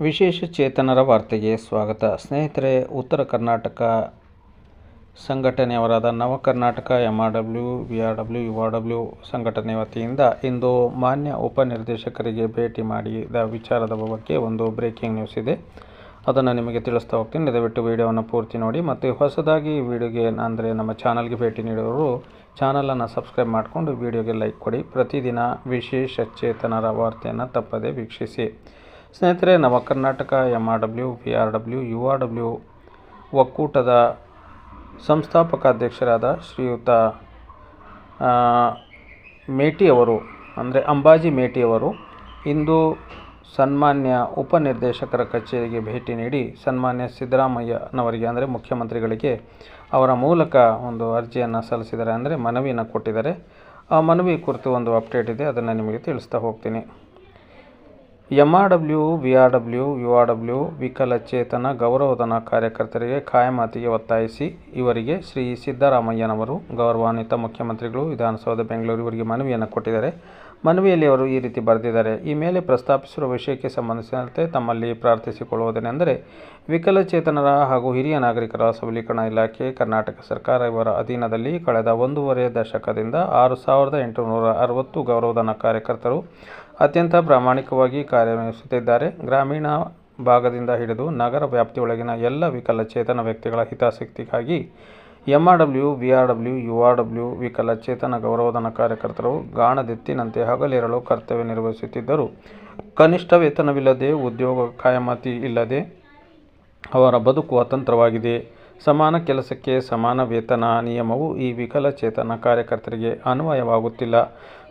ವಿಶೇಷ ಚೇತನರ ವಾರ್ತೆಗೆ ಸ್ವಾಗತ. ಸ್ನೇಹಿತರೆ, ಉತ್ತರ Karnataka ಸಂಘಟನೆಯವರಾದ Nava Karnataka M R W V R W U R W ಸಂಘಟನೆ ವತಿಯಿಂದ ಇಂದು ಮಾನ್ಯ ಉಪನಿರ್ದೇಶಕರಿಗೆ ಭೇಟಿ ಮಾಡಿದ ವಿಚಾರದ ಬಗ್ಗೆ ಒಂದು ಬ್ರೇಕಿಂಗ್ ನ್ಯೂಸ್ ಇದೆ. ಅದನ್ನು ನಿಮಗೆ ತಿಳಿಸ್ತಾ ಹೋಗ್ತೀನಿ. ದಯವಿಟ್ಟು ವೀಡಿಯೋವನ್ನು ಪೂರ್ತಿ ನೋಡಿ. ಮತ್ತು ಹೊಸದಾಗಿ ಈ ವಿಡಿಯೋಗೆ ಅಂದರೆ ನಮ್ಮ ಚಾನಲ್ಗೆ ಭೇಟಿ ನೀಡುವವರು ಚಾನಲನ್ನು ಸಬ್ಸ್ಕ್ರೈಬ್ ಮಾಡಿಕೊಂಡು ವಿಡಿಯೋಗೆ ಲೈಕ್ ಕೊಡಿ. ಪ್ರತಿದಿನ ವಿಶೇಷ ಚೇತನರ ವಾರ್ತೆಯನ್ನು ತಪ್ಪದೇ ವೀಕ್ಷಿಸಿ. ಸ್ನೇಹಿತರೆ, ನಮ್ಮ Karnataka M R W P R W U R W ಒಕ್ಕೂಟದ ಸಂಸ್ಥಾಪಕ ಅಧ್ಯಕ್ಷರಾದ ಶ್ರೀಯುತ ಮೇಟಿಯವರು ಅಂದರೆ ಅಂಬಾಜಿ ಮೇಟಿಯವರು ಇಂದು ಸನ್ಮಾನ್ಯ ಉಪನಿರ್ದೇಶಕರ ಕಚೇರಿಗೆ ಭೇಟಿ ನೀಡಿ ಸನ್ಮಾನ್ಯ ಸಿದ್ದರಾಮಯ್ಯನವರಿಗೆ ಅಂದರೆ ಮುಖ್ಯಮಂತ್ರಿಗಳಿಗೆ ಅವರ ಮೂಲಕ ಒಂದು ಅರ್ಜಿಯನ್ನು ಸಲ್ಲಿಸಿದ್ದಾರೆ ಅಂದರೆ ಮನವಿಯನ್ನು ಕೊಟ್ಟಿದ್ದಾರೆ. ಆ ಮನವಿ ಕುರಿತು ಒಂದು ಅಪ್ಡೇಟ್ ಇದೆ, ಅದನ್ನು ನಿಮಗೆ ತಿಳಿಸ್ತಾ ಹೋಗ್ತೀನಿ. M R W V R W U R W ವಿಕಲಚೇತನ, ಗೌರವಧನ ಕಾರ್ಯಕರ್ತರಿಗೆ ಖಾಯಮಾತಿಗೆ ಒತ್ತಾಯಿಸಿ ಇವರಿಗೆ ಶ್ರೀ ಸಿದ್ದರಾಮಯ್ಯನವರು ಗೌರವಾನ್ವಿತ ಮುಖ್ಯಮಂತ್ರಿಗಳು, ವಿಧಾನಸೌಧ, ಬೆಂಗಳೂರು ಇವರಿಗೆ ಮನವಿಯನ್ನು ಕೊಟ್ಟಿದ್ದಾರೆ. ಮನವಿಯಲ್ಲಿ ಅವರು ಈ ರೀತಿ ಬರೆದಿದ್ದಾರೆ, ಈ ಮೇಲೆ ಪ್ರಸ್ತಾಪಿಸಿರುವ ವಿಷಯಕ್ಕೆ ಸಂಬಂಧಿಸಿದಂತೆ ತಮ್ಮಲ್ಲಿ ಪ್ರಾರ್ಥಿಸಿಕೊಳ್ಳುವುದೇನೆಂದರೆ, ವಿಕಲಚೇತನರ ಹಾಗೂ ಹಿರಿಯ ನಾಗರಿಕರ ಸಬಲೀಕರಣ ಇಲಾಖೆ, ಕರ್ನಾಟಕ ಸರ್ಕಾರ ಇವರ ಅಧೀನದಲ್ಲಿ ಕಳೆದ ಒಂದೂವರೆ ದಶಕದಿಂದ ಆರು ಸಾವಿರದ ಎಂಟುನೂರ ಅರವತ್ತು ಗೌರವಧನ ಕಾರ್ಯಕರ್ತರು ಅತ್ಯಂತ ಪ್ರಾಮಾಣಿಕವಾಗಿ ಕಾರ್ಯನಿರ್ವಹಿಸುತ್ತಿದ್ದಾರೆ. ಗ್ರಾಮೀಣ ಭಾಗದಿಂದ ಹಿಡಿದು ನಗರ ವ್ಯಾಪ್ತಿಯೊಳಗಿನ ಎಲ್ಲ ವಿಕಲಚೇತನ ವ್ಯಕ್ತಿಗಳ ಹಿತಾಸಕ್ತಿಗಾಗಿ M R W V R W U R W ವಿಕಲಚೇತನ ಗೌರವಧನ ಕಾರ್ಯಕರ್ತರು ಗಾಣದೆತ್ತಿನಂತೆ ಹಗಲಿರಲು ಕರ್ತವ್ಯ ನಿರ್ವಹಿಸುತ್ತಿದ್ದರು. ಕನಿಷ್ಠ ವೇತನವಿಲ್ಲದೆ ಉದ್ಯೋಗ ಖಾಯಮಾತಿ ಇಲ್ಲದೆ ಅವರ ಬದುಕು ಅತಂತ್ರವಾಗಿದೆ. ಸಮಾನ ಕೆಲಸಕ್ಕೆ ಸಮಾನ ವೇತನ ನಿಯಮವು ಈ ವಿಕಲಚೇತನ ಕಾರ್ಯಕರ್ತರಿಗೆ ಅನ್ವಯವಾಗುತ್ತಿಲ್ಲ.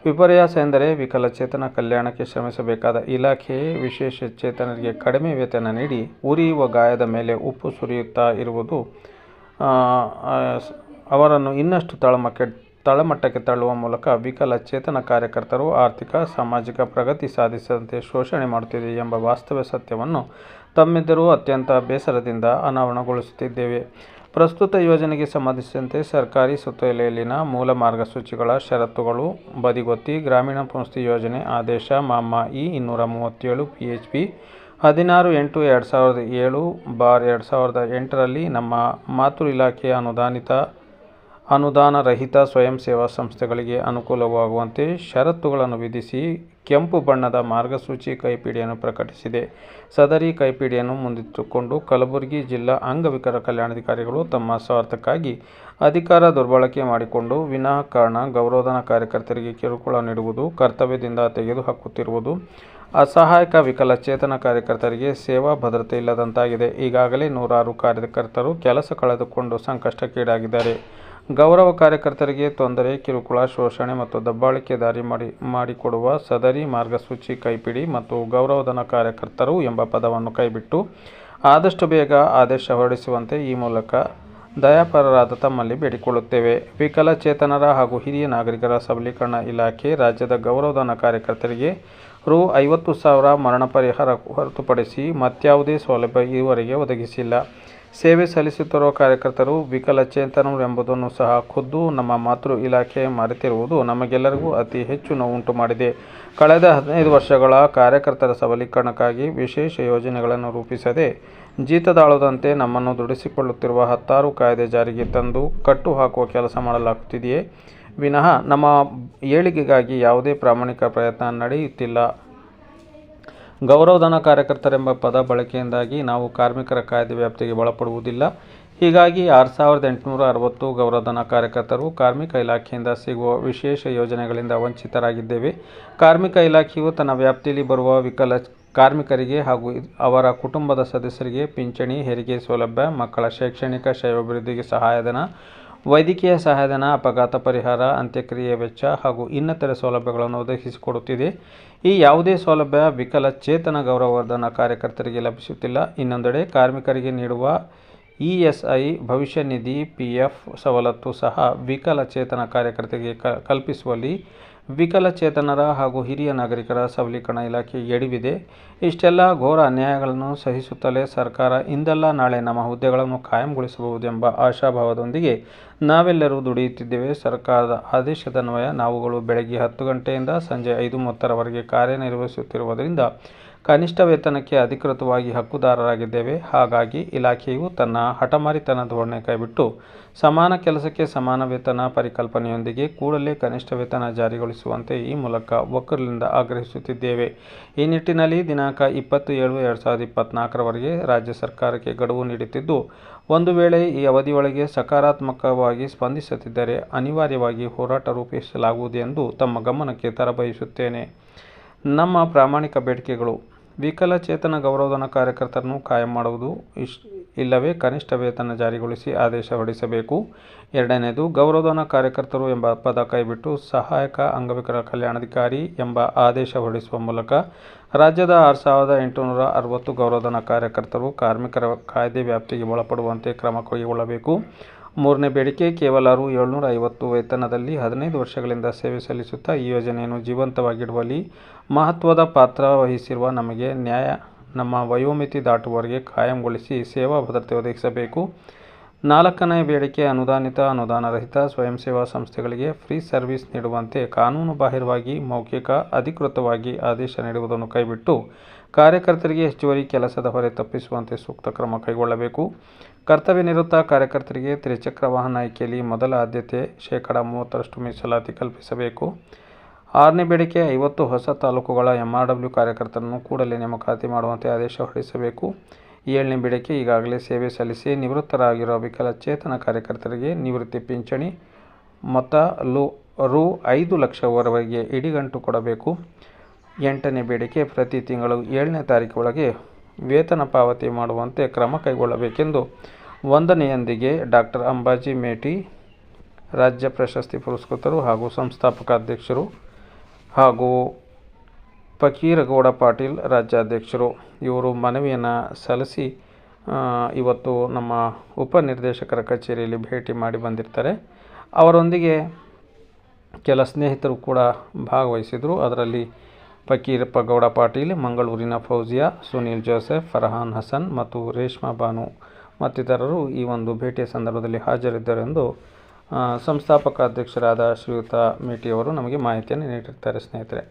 ವಿಪರ್ಯಾಸ ಎಂದರೆ ವಿಕಲಚೇತನ ಕಲ್ಯಾಣಕ್ಕೆ ಶ್ರಮಿಸಬೇಕಾದ ಇಲಾಖೆಯೇ ವಿಶೇಷ ಚೇತನರಿಗೆ ಕಡಿಮೆ ವೇತನ ನೀಡಿ, ಉರಿಯುವ ಗಾಯದ ಮೇಲೆ ಉಪ್ಪು ಸುರಿಯುತ್ತಾ ಇರುವುದು ಅವರನ್ನು ಇನ್ನಷ್ಟು ತಳಮಕ್ಕೆ, ತಳಮಟ್ಟಕ್ಕೆ ತಳ್ಳುವ ಮೂಲಕ ವಿಕಲಚೇತನ ಕಾರ್ಯಕರ್ತರು ಆರ್ಥಿಕ, ಸಾಮಾಜಿಕ ಪ್ರಗತಿ ಸಾಧಿಸದಂತೆ ಶೋಷಣೆ ಮಾಡುತ್ತಿದೆ ಎಂಬ ವಾಸ್ತವ ಸತ್ಯವನ್ನು ತಮ್ಮಿದ್ದರೂ ಅತ್ಯಂತ ಬೇಸರದಿಂದ ಅನಾವರಣಗೊಳಿಸುತ್ತಿದ್ದೇವೆ. ಪ್ರಸ್ತುತ ಯೋಜನೆಗೆ ಸಂಬಂಧಿಸಿದಂತೆ ಸರ್ಕಾರಿ ಸುತ್ತೋಲೆಯಲ್ಲಿನ ಮೂಲ ಮಾರ್ಗಸೂಚಿಗಳ ಷರತ್ತುಗಳು ಬದಿಗೊತ್ತಿ ಗ್ರಾಮೀಣ ಪುನಸ್ತಿ ಯೋಜನೆ ಆದೇಶ ಮಾಮ ಇ ಇನ್ನೂರ ಮೂವತ್ತೇಳು ಪಿ ಎಚ್ ಪಿ ಹದಿನಾರು ಎಂಟು ಎರಡು ಸಾವಿರದ ಏಳು ಬಾರ್ ಎರಡು ಸಾವಿರದ ಎಂಟರಲ್ಲಿ ನಮ್ಮ ಮಾತೃ ಇಲಾಖೆಯ ಅನುದಾನಿತ ಅನುದಾನ ರಹಿತ ಸ್ವಯಂ ಸೇವಾ ಸಂಸ್ಥೆಗಳಿಗೆ ಅನುಕೂಲವಾಗುವಂತೆ ಷರತ್ತುಗಳನ್ನು ವಿಧಿಸಿ ಕೆಂಪು ಬಣ್ಣದ ಮಾರ್ಗಸೂಚಿ ಕೈಪಿಡಿಯನ್ನು ಪ್ರಕಟಿಸಿದೆ. ಸದರಿ ಕೈಪಿಡಿಯನ್ನು ಮುಂದಿಟ್ಟುಕೊಂಡು ಕಲಬುರಗಿ ಜಿಲ್ಲಾ ಅಂಗವಿಕಲ ಕಲ್ಯಾಣಾಧಿಕಾರಿಗಳು ತಮ್ಮ ಸ್ವಾರ್ಥಕ್ಕಾಗಿ ಅಧಿಕಾರ ದುರ್ಬಳಕೆ ಮಾಡಿಕೊಂಡು ವಿನಾಕಾರಣ ಗೌರವಧನ ಕಾರ್ಯಕರ್ತರಿಗೆ ಕಿರುಕುಳ ನೀಡುವುದು, ಕರ್ತವ್ಯದಿಂದ ತೆಗೆದುಹಾಕುತ್ತಿರುವುದು ಅಸಹಾಯಕ ವಿಕಲಚೇತನ ಕಾರ್ಯಕರ್ತರಿಗೆ ಸೇವಾ ಭದ್ರತೆ ಇಲ್ಲದಂತಾಗಿದೆ. ಈಗಾಗಲೇ ನೂರಾರು ಕಾರ್ಯಕರ್ತರು ಕೆಲಸ ಕಳೆದುಕೊಂಡು ಸಂಕಷ್ಟಕ್ಕೀಡಾಗಿದ್ದಾರೆ. ಗೌರವ ಕಾರ್ಯಕರ್ತರಿಗೆ ತೊಂದರೆ, ಕಿರುಕುಳ, ಶೋಷಣೆ ಮತ್ತು ದಬ್ಬಾಳಿಕೆ ದಾರಿ ಮಾಡಿ, ಮಾಡಿಕೊಡುವ ಸದರಿ ಮಾರ್ಗಸೂಚಿ ಕೈಪಿಡಿ ಮತ್ತು ಗೌರವಧನ ಕಾರ್ಯಕರ್ತರು ಎಂಬ ಪದವನ್ನು ಕೈಬಿಟ್ಟು ಆದಷ್ಟು ಬೇಗ ಆದೇಶ ಹೊರಡಿಸುವಂತೆ ಈ ಮೂಲಕ ದಯಾಪರರಾದ ತಮ್ಮಲ್ಲಿ ಬೇಡಿಕೊಳ್ಳುತ್ತೇವೆ. ವಿಕಲಚೇತನರ ಹಾಗೂ ಹಿರಿಯ ನಾಗರಿಕರ ಸಬಲೀಕರಣ ಇಲಾಖೆ ರಾಜ್ಯದ ಗೌರವಧನ ಕಾರ್ಯಕರ್ತರಿಗೆ ರು ಐವತ್ತು ಸಾವಿರ ಮರಣ ಪರಿಹಾರ ಹೊರತುಪಡಿಸಿ ಮತ್ಯಾವುದೇ ಸೌಲಭ್ಯ ಈವರೆಗೆ ಒದಗಿಸಿಲ್ಲ. ಸೇವೆ ಸಲ್ಲಿಸುತ್ತಿರುವ ಕಾರ್ಯಕರ್ತರು ವಿಕಲಚೇತನರು ಎಂಬುದನ್ನು ಸಹ ಖುದ್ದು ನಮ್ಮ ಮಾತೃ ಇಲಾಖೆ ಮರೆತಿರುವುದು ನಮಗೆಲ್ಲರಿಗೂ ಅತಿ ಹೆಚ್ಚು ನೋವುಂಟು ಮಾಡಿದೆ ಕಳೆದ ಹದಿನೈದು ವರ್ಷಗಳ ಕಾರ್ಯಕರ್ತರ ಸಬಲೀಕರಣಕ್ಕಾಗಿ ವಿಶೇಷ ಯೋಜನೆಗಳನ್ನು ರೂಪಿಸದೆ ಜೀತದಾಳದಂತೆ ನಮ್ಮನ್ನು ದುಡಿಸಿಕೊಳ್ಳುತ್ತಿರುವ ಹತ್ತಾರು ಕಾಯ್ದೆ ಜಾರಿಗೆ ತಂದು ಕಟ್ಟು ಹಾಕುವ ಕೆಲಸ ಮಾಡಲಾಗುತ್ತಿದೆಯೇ? ವಿನಃ ನಮ್ಮ ಏಳಿಗೆಗಾಗಿ ಯಾವುದೇ ಪ್ರಾಮಾಣಿಕ ಪ್ರಯತ್ನ ನಡೆಯುತ್ತಿಲ್ಲ. ಗೌರವಧನ ಕಾರ್ಯಕರ್ತರೆಂಬ ಪದ ಬಳಕೆಯಿಂದಾಗಿ ನಾವು ಕಾರ್ಮಿಕರ ಕಾಯ್ದೆ ವ್ಯಾಪ್ತಿಗೆ ಒಳಪಡುವುದಿಲ್ಲ. ಹೀಗಾಗಿ ಆರು ಸಾವಿರದ ಎಂಟುನೂರ ಅರವತ್ತು ಗೌರವಧನ ಕಾರ್ಯಕರ್ತರು ಕಾರ್ಮಿಕ ಇಲಾಖೆಯಿಂದ ಸಿಗುವ ವಿಶೇಷ ಯೋಜನೆಗಳಿಂದ ವಂಚಿತರಾಗಿದ್ದೇವೆ. ಕಾರ್ಮಿಕ ಇಲಾಖೆಯು ತನ್ನ ವ್ಯಾಪ್ತಿಯಲ್ಲಿ ಬರುವ ವಿಕಲ ಕಾರ್ಮಿಕರಿಗೆ ಹಾಗೂ ಅವರ ಕುಟುಂಬದ ಸದಸ್ಯರಿಗೆ ಪಿಂಚಣಿ, ಹೆರಿಗೆ ಸೌಲಭ್ಯ, ಮಕ್ಕಳ ಶೈಕ್ಷಣಿಕ ಶೈವಾಭಿವೃದ್ಧಿಗೆ ಸಹಾಯಧನ ವೈದ್ಯಕೀಯ ಸಹಾಯಧನ, ಅಪಘಾತ ಪರಿಹಾರ, ಅಂತ್ಯಕ್ರಿಯೆ ವೆಚ್ಚ ಹಾಗೂ ಇನ್ನಿತರೆ ಸೌಲಭ್ಯಗಳನ್ನು ಒದಗಿಸಿಕೊಡುತ್ತಿದೆ. ಈ ಯಾವುದೇ ಸೌಲಭ್ಯ ವಿಕಲಚೇತನ ಗೌರವಧನ ಕಾರ್ಯಕರ್ತರಿಗೆ ಲಭಿಸುತ್ತಿಲ್ಲ. ಇನ್ನೊಂದೆಡೆ ಕಾರ್ಮಿಕರಿಗೆ ನೀಡುವ ಇ ಎಸ್ ಐ, ಭವಿಷ್ಯ ನಿಧಿ, ಪಿ ಎಫ್ ಸವಲತ್ತು ಸಹ ವಿಕಲಚೇತನ ಕಾರ್ಯಕರ್ತರಿಗೆ ಕಲ್ಪಿಸುವಲ್ಲಿ ವಿಕಲಚೇತನರ ಹಾಗೂ ಹಿರಿಯ ನಾಗರಿಕರ ಸಬಲೀಕರಣ ಇಲಾಖೆ ಎಡವಿದೆ. ಇಷ್ಟೆಲ್ಲ ಘೋರ ಅನ್ಯಾಯಗಳನ್ನು ಸಹಿಸುತ್ತಲೇ ಸರ್ಕಾರ ಇಂದಲ್ಲ ನಾಳೆ ನಮ್ಮ ಹುದ್ದೆಗಳನ್ನು ಕಾಯಂಗೊಳಿಸಬಹುದೆಂಬ ಆಶಾಭಾವದೊಂದಿಗೆ ನಾವೆಲ್ಲರೂ ದುಡಿಯುತ್ತಿದ್ದೇವೆ. ಸರ್ಕಾರದ ಆದೇಶದನ್ವಯ ನಾವುಗಳು ಬೆಳಗ್ಗೆ ಹತ್ತು ಗಂಟೆಯಿಂದ ಸಂಜೆ ಐದು ಮೂವತ್ತರವರೆಗೆ ಕಾರ್ಯನಿರ್ವಹಿಸುತ್ತಿರುವುದರಿಂದ ಕನಿಷ್ಠ ವೇತನಕ್ಕೆ ಅಧಿಕೃತವಾಗಿ ಹಕ್ಕುದಾರರಾಗಿದ್ದೇವೆ. ಹಾಗಾಗಿ ಇಲಾಖೆಯು ತನ್ನ ಹಠಮಾರಿತನ ಧೋರಣೆ ಕೈಬಿಟ್ಟು ಸಮಾನ ಕೆಲಸಕ್ಕೆ ಸಮಾನ ವೇತನ ಪರಿಕಲ್ಪನೆಯೊಂದಿಗೆ ಕೂಡಲೇ ಕನಿಷ್ಠ ವೇತನ ಜಾರಿಗೊಳಿಸುವಂತೆ ಈ ಮೂಲಕ ಒಕ್ಕರಲಿಂದ ಆಗ್ರಹಿಸುತ್ತಿದ್ದೇವೆ. ಈ ನಿಟ್ಟಿನಲ್ಲಿ ದಿನಾಂಕ ಇಪ್ಪತ್ತು ಏಳು ಎರಡು ಸಾವಿರದ ಇಪ್ಪತ್ತ್ನಾಲ್ಕರವರೆಗೆ ರಾಜ್ಯ ಸರ್ಕಾರಕ್ಕೆ ಗಡುವು ನೀಡುತ್ತಿದ್ದು, ಒಂದು ವೇಳೆ ಈ ಅವಧಿಯೊಳಗೆ ಸಕಾರಾತ್ಮಕವಾಗಿ ಸ್ಪಂದಿಸದಿದ್ದರೆ ಅನಿವಾರ್ಯವಾಗಿ ಹೋರಾಟ ರೂಪಿಸಲಾಗುವುದು ಎಂದು ತಮ್ಮ ಗಮನಕ್ಕೆ ತರಬಯಸುತ್ತೇನೆ. ನಮ್ಮ ಪ್ರಾಮಾಣಿಕ ಬೇಡಿಕೆಗಳು. ವಿಕಲಚೇತನ ಗೌರವಧನ ಕಾರ್ಯಕರ್ತರನ್ನು ಕಾಯಂ ಮಾಡುವುದು ಇಶ್, ಇಲ್ಲವೇ ಕನಿಷ್ಠ ವೇತನ ಜಾರಿಗೊಳಿಸಿ ಆದೇಶ ಹೊರಡಿಸಬೇಕು. ಎರಡನೇದು ಗೌರವಧನ ಕಾರ್ಯಕರ್ತರು ಎಂಬ ಪದ ಕೈಬಿಟ್ಟು ಸಹಾಯಕ ಅಂಗವಿಕಲ ಕಲ್ಯಾಣಾಧಿಕಾರಿ ಎಂಬ ಆದೇಶ ಹೊರಡಿಸುವ ಮೂಲಕ ರಾಜ್ಯದ ಆರು ಸಾವಿರದ ಎಂಟುನೂರ ಅರವತ್ತು ಗೌರವಧನ ಕಾರ್ಯಕರ್ತರು ಕಾರ್ಮಿಕರ ಕಾಯ್ದೆ ವ್ಯಾಪ್ತಿಗೆ ಒಳಪಡುವಂತೆ ಕ್ರಮ ಕೈಗೊಳ್ಳಬೇಕು. ಮೂರನೇ ಬೇಡಿಕೆ, ಕೇವಲ ರು ಏಳ್ನೂರ ಐವತ್ತು ವೇತನದಲ್ಲಿ ಹದಿನೈದು ವರ್ಷಗಳಿಂದ ಸೇವೆ ಸಲ್ಲಿಸುತ್ತಾ ಈ ಯೋಜನೆಯನ್ನು ಜೀವಂತವಾಗಿಡುವಲ್ಲಿ ಮಹತ್ವದ ಪಾತ್ರ ವಹಿಸಿರುವ ನಮಗೆ ನ್ಯಾಯ, ನಮ್ಮ ವಯೋಮಿತಿ ದಾಟುವವರೆಗೆ ಕಾಯಂಗೊಳಿಸಿ ಸೇವಾ ಭದ್ರತೆ ಒದಗಿಸಬೇಕು. ನಾಲ್ಕನೇ ಬೇಡಿಕೆ ಅನುದಾನಿತ, ಅನುದಾನರಹಿತ ಸ್ವಯಂ ಸೇವಾ ಸಂಸ್ಥೆಗಳಿಗೆ ಫ್ರೀ ಸರ್ವಿಸ್ ನೀಡುವಂತೆ ಕಾನೂನು ಬಾಹಿರವಾಗಿ, ಮೌಖಿಕ, ಅಧಿಕೃತವಾಗಿ ಆದೇಶ ನೀಡುವುದನ್ನು ಕೈಬಿಟ್ಟು ಕಾರ್ಯಕರ್ತರಿಗೆ ಹೆಚ್ಚುವರಿ ಕೆಲಸದ ಹೊರೆ ತಪ್ಪಿಸುವಂತೆ ಸೂಕ್ತ ಕ್ರಮ ಕೈಗೊಳ್ಳಬೇಕು. ಕರ್ತವ್ಯ ನಿವೃತ್ತ ಕಾರ್ಯಕರ್ತರಿಗೆ ತ್ರಿಚಕ್ರ ವಾಹನ ಆಯ್ಕೆಯಲ್ಲಿ ಮೊದಲ ಆದ್ಯತೆ ಶೇಕಡ ಮೂವತ್ತರಷ್ಟು ಮೀಸಲಾತಿ ಕಲ್ಪಿಸಬೇಕು. ಆರನೇ ಬೇಡಿಕೆ, ಐವತ್ತು ಹೊಸ ತಾಲೂಕುಗಳ ಎಂಆರ್ಡಬ್ಲ್ಯೂ ಕಾರ್ಯಕರ್ತರನ್ನು ಕೂಡಲೇ ನೇಮಕಾತಿ ಮಾಡುವಂತೆ ಆದೇಶ ಹೊರಡಿಸಬೇಕು. ಏಳನೇ ಬೇಡಿಕೆ ಈಗಾಗಲೇ ಸೇವೆ ಸಲ್ಲಿಸಿ ನಿವೃತ್ತರಾಗಿರುವ ವಿಕಲಚೇತನ ಕಾರ್ಯಕರ್ತರಿಗೆ ನಿವೃತ್ತಿ ಪಿಂಚಣಿ, ಮೊತ್ತ ಲು ರು ಐದು ಲಕ್ಷವರೆಗೆ ಇಡಿಗಂಟು ಕೊಡಬೇಕು. ಎಂಟನೇ ಬೇಡಿಕೆ, ಪ್ರತಿ ತಿಂಗಳು ಏಳನೇ ತಾರೀಕು ಒಳಗೆ ವೇತನ ಪಾವತಿ ಮಾಡುವಂತೆ ಕ್ರಮ ಕೈಗೊಳ್ಳಬೇಕೆಂದು ವಂದನೆಯೊಂದಿಗೆ ಡಾಕ್ಟರ್ ಅಂಬಾಜಿ ಮೇಟಿ, ರಾಜ್ಯ ಪ್ರಶಸ್ತಿ ಪುರಸ್ಕೃತರು ಹಾಗೂ ಸಂಸ್ಥಾಪಕ ಅಧ್ಯಕ್ಷರು ಹಾಗೂ ಫಕೀರಗೌಡ ಪಾಟೀಲ್ ರಾಜ್ಯಾಧ್ಯಕ್ಷರು. ಇವರು ಮನವಿಯನ್ನು ಸಲ್ಲಿಸಿ ಇವತ್ತು ನಮ್ಮ ಉಪನಿರ್ದೇಶಕರ ಕಚೇರಿಯಲ್ಲಿ ಭೇಟಿ ಮಾಡಿ ಬಂದಿರ್ತಾರೆ. ಅವರೊಂದಿಗೆ ಕೆಲ ಸ್ನೇಹಿತರು ಕೂಡ ಭಾಗವಹಿಸಿದರು. ಅದರಲ್ಲಿ ಫಕೀರಪ್ಪ ಗೌಡ ಪಾಟೀಲ್, ಮಂಗಳೂರಿನ ಫೌಜಿಯಾ, ಸುನೀಲ್ ಜೋಸೆಫ್, ಫರ್ಹಾನ್ ಹಸನ್ ಮತ್ತು ರೇಷ್ಮಾ ಬಾನು ಮತ್ತಿತರರು ಈ ಒಂದು ಭೇಟಿಯ ಸಂದರ್ಭದಲ್ಲಿ ಹಾಜರಿದ್ದರೆಂದು ಸಂಸ್ಥಾಪಕ ಅಧ್ಯಕ್ಷರಾದ ಶ್ರೀಯುತ ಮೇಟಿಯವರು ನಮಗೆ ಮಾಹಿತಿಯನ್ನು ನೀಡಿರ್ತಾರೆ ಸ್ನೇಹಿತರೆ.